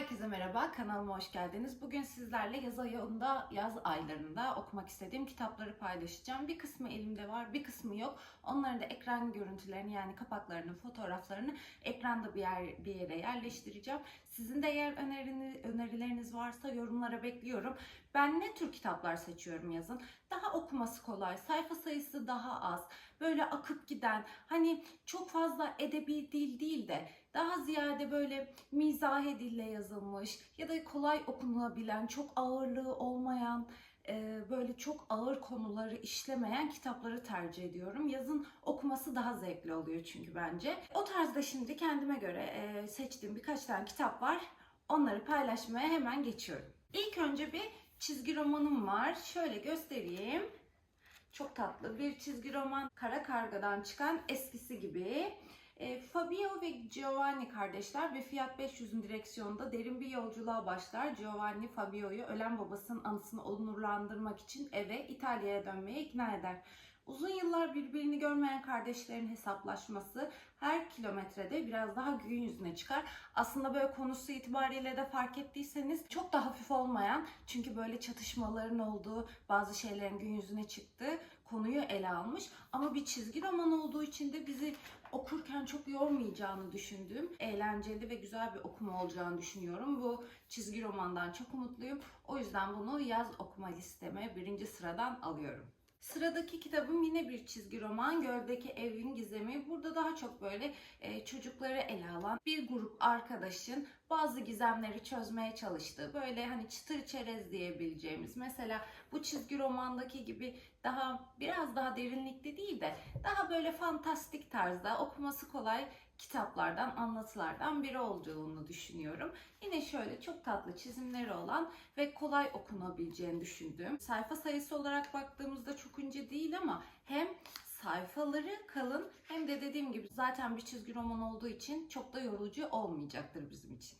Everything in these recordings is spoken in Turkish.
Herkese merhaba, kanalıma hoş geldiniz. Bugün sizlerle yaz ayında, yaz aylarında okumak istediğim kitapları paylaşacağım. Bir kısmı elimde var, bir kısmı yok. Onların da ekran görüntülerini yani kapaklarını, fotoğraflarını ekranda bir, yer, bir yere yerleştireceğim. Sizin de eğer önerini, önerileriniz varsa yorumlara bekliyorum. Ben ne tür kitaplar seçiyorum yazın? Daha okuması kolay, sayfa sayısı daha az, böyle akıp giden, hani çok fazla edebi dil değil de daha ziyade böyle mizahi dille yazılmış ya da kolay okunabilen, çok ağırlığı olmayan, e, böyle çok ağır konuları işlemeyen kitapları tercih ediyorum. Yazın okuması daha zevkli oluyor çünkü bence. O tarzda şimdi kendime göre e, seçtiğim birkaç tane kitap var. Onları paylaşmaya hemen geçiyorum. İlk önce bir çizgi romanım var. Şöyle göstereyim. Çok tatlı bir çizgi roman. Kara Karga'dan çıkan eskisi gibi. E, Fabio ve Giovanni kardeşler ve Fiat 500'ün direksiyonunda derin bir yolculuğa başlar. Giovanni Fabio'yu ölen babasının anısını onurlandırmak için eve İtalya'ya dönmeye ikna eder. Uzun yıllar birbirini görmeyen kardeşlerin hesaplaşması her kilometrede biraz daha gün yüzüne çıkar. Aslında böyle konusu itibariyle de fark ettiyseniz çok da hafif olmayan çünkü böyle çatışmaların olduğu bazı şeylerin gün yüzüne çıktığı konuyu ele almış. Ama bir çizgi roman olduğu için de bizi okurken çok yormayacağını düşündüğüm eğlenceli ve güzel bir okuma olacağını düşünüyorum. Bu çizgi romandan çok umutluyum. O yüzden bunu yaz okuma listeme birinci sıradan alıyorum. Sıradaki kitabım yine bir çizgi roman Göldeki Evin Gizemi. Burada daha çok böyle e, çocukları ele alan bir grup arkadaşın bazı gizemleri çözmeye çalıştığı böyle hani çıtır çerez diyebileceğimiz mesela bu çizgi romandaki gibi daha biraz daha derinlikli değil de daha böyle fantastik tarzda okuması kolay kitaplardan, anlatılardan biri olduğunu düşünüyorum. Yine şöyle çok tatlı çizimleri olan ve kolay okunabileceğini düşündüğüm. Sayfa sayısı olarak baktığımızda çok ince değil ama hem sayfaları kalın hem de dediğim gibi zaten bir çizgi roman olduğu için çok da yorucu olmayacaktır bizim için.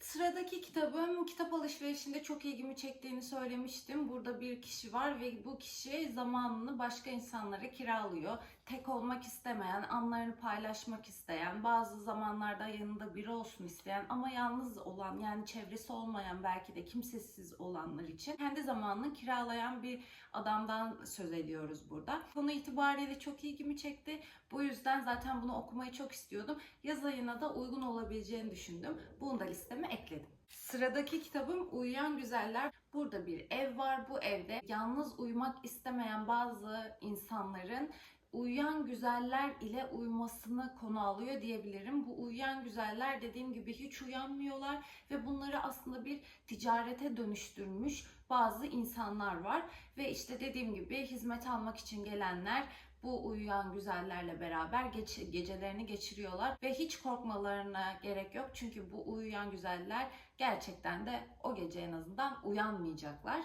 Sıradaki kitabım kitap alışverişinde çok ilgimi çektiğini söylemiştim. Burada bir kişi var ve bu kişi zamanını başka insanlara kiralıyor. Tek olmak istemeyen, anlarını paylaşmak isteyen, bazı zamanlarda yanında biri olsun isteyen ama yalnız olan yani çevresi olmayan belki de kimsesiz olanlar için kendi zamanını kiralayan bir adamdan söz ediyoruz burada. Konu itibariyle çok ilgimi çekti. Bu yüzden zaten bunu okumayı çok istiyordum. Yaz ayına da uygun olabileceğini düşündüm. Bunu da listeme ekledim. Sıradaki kitabım Uyuyan Güzeller. Burada bir ev var. Bu evde yalnız uyumak istemeyen bazı insanların uyuyan güzeller ile uyumasını konu alıyor diyebilirim. Bu uyuyan güzeller dediğim gibi hiç uyanmıyorlar ve bunları aslında bir ticarete dönüştürmüş bazı insanlar var ve işte dediğim gibi hizmet almak için gelenler bu uyuyan güzellerle beraber geç, gecelerini geçiriyorlar ve hiç korkmalarına gerek yok. Çünkü bu uyuyan güzeller gerçekten de o gece en azından uyanmayacaklar.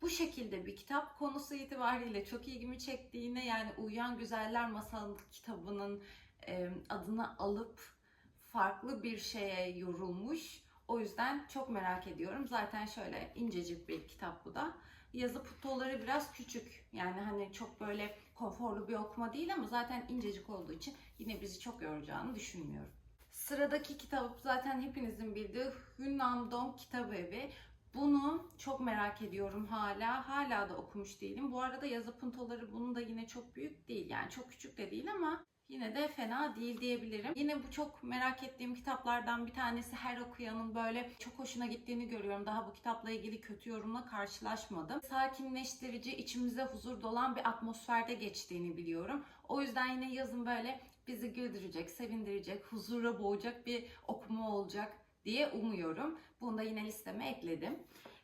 Bu şekilde bir kitap konusu itibariyle çok ilgimi çektiğine yani Uyuyan Güzeller Masal kitabının adını alıp farklı bir şeye yorulmuş. O yüzden çok merak ediyorum. Zaten şöyle incecik bir kitap bu da. Yazı putoları biraz küçük. Yani hani çok böyle konforlu bir okuma değil ama zaten incecik olduğu için yine bizi çok yoracağını düşünmüyorum. Sıradaki kitap zaten hepinizin bildiği Hunnam Dong Kitap Evi. Bunu çok merak ediyorum hala. Hala da okumuş değilim. Bu arada yazı puntoları bunun da yine çok büyük değil. Yani çok küçük de değil ama yine de fena değil diyebilirim. Yine bu çok merak ettiğim kitaplardan bir tanesi. Her okuyanın böyle çok hoşuna gittiğini görüyorum. Daha bu kitapla ilgili kötü yorumla karşılaşmadım. Sakinleştirici, içimize huzur dolan bir atmosferde geçtiğini biliyorum. O yüzden yine yazın böyle bizi güldürecek, sevindirecek, huzura boğacak bir okuma olacak diye umuyorum. Bunu da yine listeme ekledim.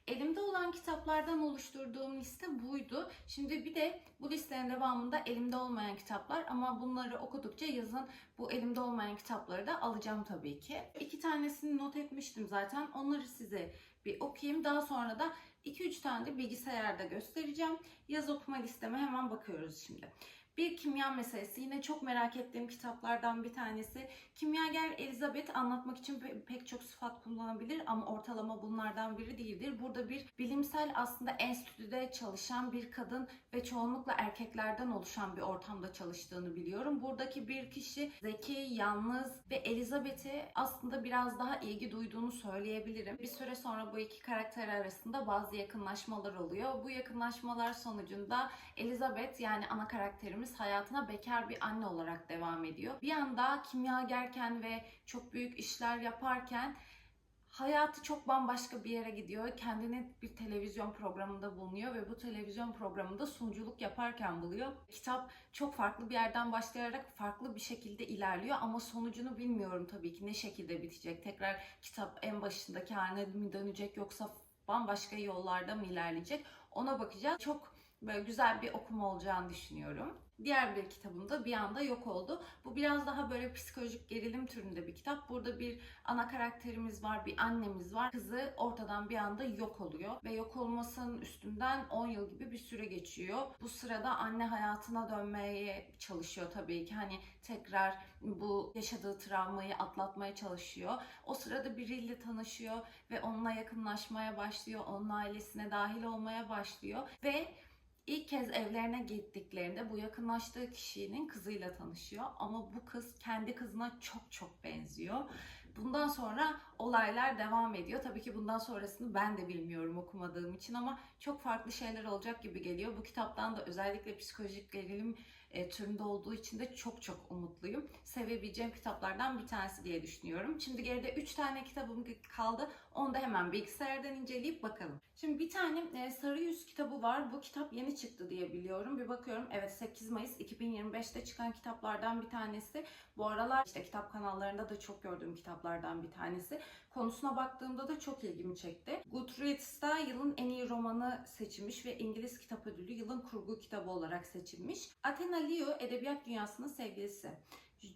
Elimde olan kitaplardan oluşturduğum liste buydu. Şimdi bir de bu listenin devamında elimde olmayan kitaplar ama bunları okudukça yazın bu elimde olmayan kitapları da alacağım tabii ki. İki tanesini not etmiştim zaten. Onları size bir okuyayım. Daha sonra da 2-3 tane de bilgisayarda göstereceğim. Yaz okuma listeme hemen bakıyoruz şimdi. Bir kimya meselesi. Yine çok merak ettiğim kitaplardan bir tanesi. Kimyager Elizabeth anlatmak için pe- pek çok sıfat kullanabilir ama ortalama bunlardan biri değildir. Burada bir bilimsel aslında enstitüde çalışan bir kadın ve çoğunlukla erkeklerden oluşan bir ortamda çalıştığını biliyorum. Buradaki bir kişi zeki, yalnız ve Elizabeth'e aslında biraz daha ilgi duyduğunu söyleyebilirim. Bir süre sonra bu iki karakter arasında bazı yakınlaşmalar oluyor. Bu yakınlaşmalar sonucunda Elizabeth yani ana karakterimiz hayatına bekar bir anne olarak devam ediyor. Bir anda kimyagerken ve çok büyük işler yaparken hayatı çok bambaşka bir yere gidiyor. Kendini bir televizyon programında bulunuyor ve bu televizyon programında sunuculuk yaparken buluyor. Kitap çok farklı bir yerden başlayarak farklı bir şekilde ilerliyor ama sonucunu bilmiyorum tabii ki ne şekilde bitecek. Tekrar kitap en başındaki haline mi dönecek yoksa bambaşka yollarda mı ilerleyecek ona bakacağız. Çok böyle güzel bir okuma olacağını düşünüyorum. Diğer bir kitabım da bir anda yok oldu. Bu biraz daha böyle psikolojik gerilim türünde bir kitap. Burada bir ana karakterimiz var, bir annemiz var. Kızı ortadan bir anda yok oluyor ve yok olmasının üstünden 10 yıl gibi bir süre geçiyor. Bu sırada anne hayatına dönmeye çalışıyor tabii ki. Hani tekrar bu yaşadığı travmayı atlatmaya çalışıyor. O sırada biriyle tanışıyor ve onunla yakınlaşmaya başlıyor. Onun ailesine dahil olmaya başlıyor ve İlk kez evlerine gittiklerinde bu yakınlaştığı kişinin kızıyla tanışıyor ama bu kız kendi kızına çok çok benziyor. Bundan sonra olaylar devam ediyor. Tabii ki bundan sonrasını ben de bilmiyorum okumadığım için ama çok farklı şeyler olacak gibi geliyor. Bu kitaptan da özellikle psikolojik gerilim e, türünde olduğu için de çok çok umutluyum. Sevebileceğim kitaplardan bir tanesi diye düşünüyorum. Şimdi geride 3 tane kitabım kaldı. Onu da hemen bilgisayardan inceleyip bakalım. Şimdi bir tane e, Sarı Yüz kitabı var. Bu kitap yeni çıktı diye biliyorum. Bir bakıyorum. Evet 8 Mayıs 2025'te çıkan kitaplardan bir tanesi. Bu aralar işte kitap kanallarında da çok gördüğüm kitaplardan bir tanesi. Konusuna baktığımda da çok ilgimi çekti. Goodreads'ta yılın en iyi romanı seçilmiş ve İngiliz Kitap Ödülü yılın kurgu kitabı olarak seçilmiş. Athena Leo edebiyat dünyasının sevgilisi.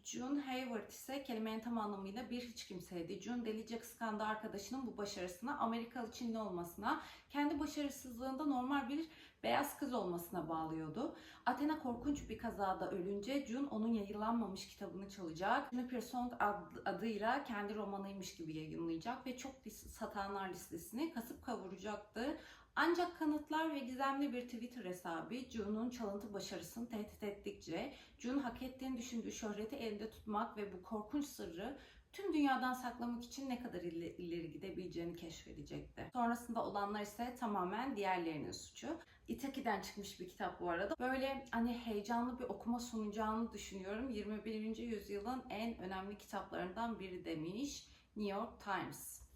June Hayward ise kelimenin tam anlamıyla bir hiç kimseydi. June delice kıskandı arkadaşının bu başarısına, Amerikalı Çinli olmasına, kendi başarısızlığında normal bir beyaz kız olmasına bağlıyordu. Athena korkunç bir kazada ölünce June onun yayınlanmamış kitabını çalacak. Juniper Song ad- adıyla kendi romanıymış gibi yayınlayacak ve çok satanlar listesini kasıp kavuracaktı. Ancak kanıtlar ve gizemli bir Twitter hesabı June'un çalıntı başarısını tehdit ettikçe June hak ettiğini düşündüğü şöhreti elinde tutmak ve bu korkunç sırrı tüm dünyadan saklamak için ne kadar ileri gidebileceğini keşfedecekti. Sonrasında olanlar ise tamamen diğerlerinin suçu. Itaki'den çıkmış bir kitap bu arada. Böyle hani heyecanlı bir okuma sunacağını düşünüyorum. 21. yüzyılın en önemli kitaplarından biri demiş New York Times.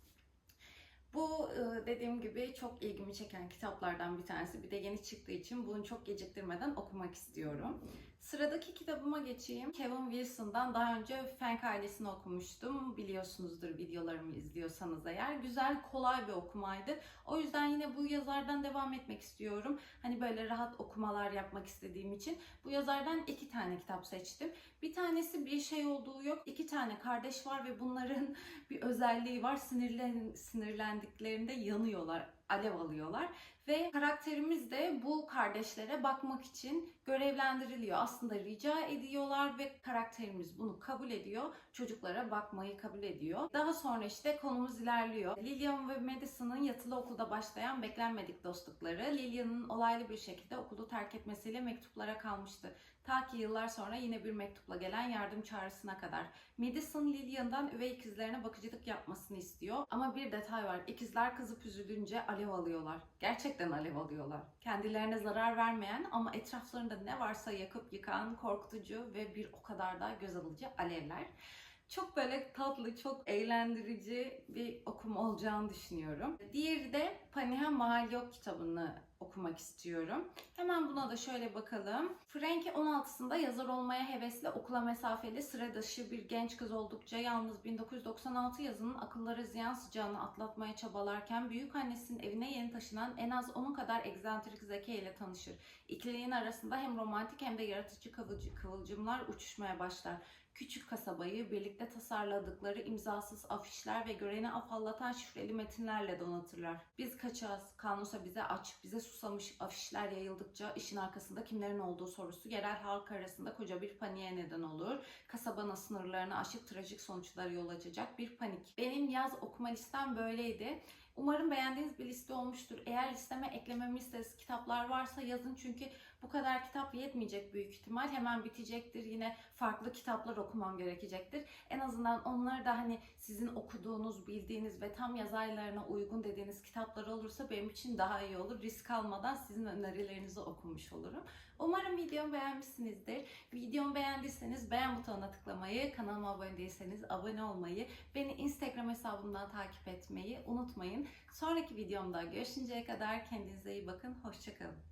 Bu e, dediğim gibi çok ilgimi çeken kitaplardan bir tanesi. Bir de yeni çıktığı için bunu çok geciktirmeden okumak istiyorum. Sıradaki kitabıma geçeyim. Kevin Wilson'dan daha önce Fenk ailesini okumuştum. Biliyorsunuzdur videolarımı izliyorsanız eğer. Güzel, kolay bir okumaydı. O yüzden yine bu yazardan devam etmek istiyorum. Hani böyle rahat okumalar yapmak istediğim için. Bu yazardan iki tane kitap seçtim. Bir tanesi bir şey olduğu yok. İki tane kardeş var ve bunların bir özelliği var. Sinirlen, sinirlendiklerinde yanıyorlar, alev alıyorlar. Ve karakterimiz de bu kardeşlere bakmak için görevlendiriliyor. Aslında rica ediyorlar ve karakterimiz bunu kabul ediyor. Çocuklara bakmayı kabul ediyor. Daha sonra işte konumuz ilerliyor. Lillian ve Madison'ın yatılı okulda başlayan beklenmedik dostlukları. Lillian'ın olaylı bir şekilde okulu terk etmesiyle mektuplara kalmıştı. Ta ki yıllar sonra yine bir mektupla gelen yardım çağrısına kadar. Madison Lillian'dan üvey ikizlerine bakıcılık yapmasını istiyor. Ama bir detay var. İkizler kızıp üzülünce alev alıyorlar. Gerçekten alev alıyorlar. Kendilerine zarar vermeyen ama etraflarında ne varsa yakıp yıkan korkutucu ve bir o kadar da göz alıcı alevler. Çok böyle tatlı, çok eğlendirici bir okuma olacağını düşünüyorum. Diğeri de Paniha Mahal Yok kitabını okumak istiyorum. Hemen buna da şöyle bakalım. Frankie 16'sında yazar olmaya hevesli okula mesafeli sıra dışı bir genç kız oldukça yalnız 1996 yazının akıllara ziyan sıcağını atlatmaya çabalarken büyük annesinin evine yeni taşınan en az onun kadar egzantrik Zeki ile tanışır. İkiliğin arasında hem romantik hem de yaratıcı kıvılcı- kıvılcımlar uçuşmaya başlar. Küçük kasabayı birlikte tasarladıkları imzasız afişler ve göreni afallatan şifreli metinlerle donatırlar. Biz kaçağız, kanusa bize aç, bize susamış afişler yayıldıkça işin arkasında kimlerin olduğu sorusu yerel halk arasında koca bir paniğe neden olur. Kasabanın sınırlarını aşıp trajik sonuçlara yol açacak bir panik. Benim yaz okuma listem böyleydi. Umarım beğendiğiniz bir liste olmuştur. Eğer listeme eklememi istediğiniz kitaplar varsa yazın çünkü bu kadar kitap yetmeyecek büyük ihtimal. Hemen bitecektir. Yine farklı kitaplar okumam gerekecektir. En azından onları da hani sizin okuduğunuz, bildiğiniz ve tam yaz aylarına uygun dediğiniz kitaplar olursa benim için daha iyi olur. Risk almadan sizin önerilerinizi okumuş olurum. Umarım videomu beğenmişsinizdir. Videomu beğendiyseniz beğen butonuna tıklamayı, kanalıma abone değilseniz abone olmayı, beni Instagram hesabımdan takip etmeyi unutmayın. Sonraki videomda görüşünceye kadar kendinize iyi bakın. Hoşçakalın.